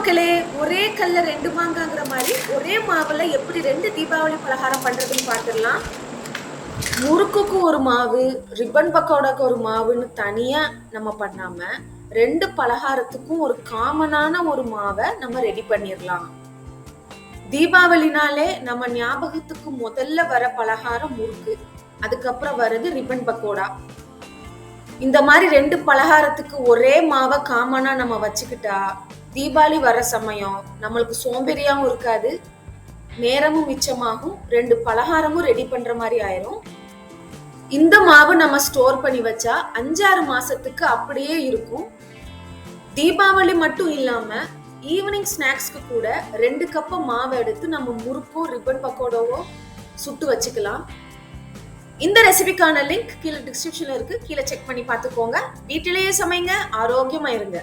மக்களே ஒரே கல்ல ரெண்டு மாங்காங்கிற மாதிரி ஒரே மாவுல எப்படி ரெண்டு தீபாவளி பலகாரம் பண்றதுன்னு பார்த்துடலாம் முறுக்குக்கு ஒரு மாவு ரிப்பன் பக்கோடாக்கு ஒரு மாவுன்னு தனியா நம்ம பண்ணாம ரெண்டு பலகாரத்துக்கும் ஒரு காமனான ஒரு மாவை நம்ம ரெடி பண்ணிடலாம். தீபாவளினாலே நம்ம ஞாபகத்துக்கு முதல்ல வர பலகாரம் முறுக்கு அதுக்கப்புறம் வர்றது ரிப்பன் பக்கோடா. இந்த மாதிரி ரெண்டு பலகாரத்துக்கு ஒரே மாவை காமனா நம்ம வச்சுக்கிட்டா தீபாவளி வர சமயம் நம்மளுக்கு சோம்பேறியாவும் இருக்காது. நேரமும் மிச்சமாகும். ரெண்டு பலகாரமும் ரெடி பண்ற மாதிரி ஆயிரும். இந்த மாவு நம்ம ஸ்டோர் பண்ணி வச்சா அஞ்சாறு மாசத்துக்கு அப்படியே இருக்கும். தீபாவளி மட்டும் இல்லாம ஈவினிங் ஸ்நாக்ஸ்க்கு கூட ரெண்டு கப்பு மாவு எடுத்து நம்ம முறுக்கோ ரிப்பன் பக்கோடாவோ சுட்டு வச்சுக்கலாம். இந்த ரெசிபிக்கான லிங்க் கீழே டிஸ்கிரிப்ஷன்ல இருக்கு. கீழே செக் பண்ணி பார்த்துக்கோங்க. வீட்டிலேயே சமைங்க. ஆரோக்கியமா இருங்க.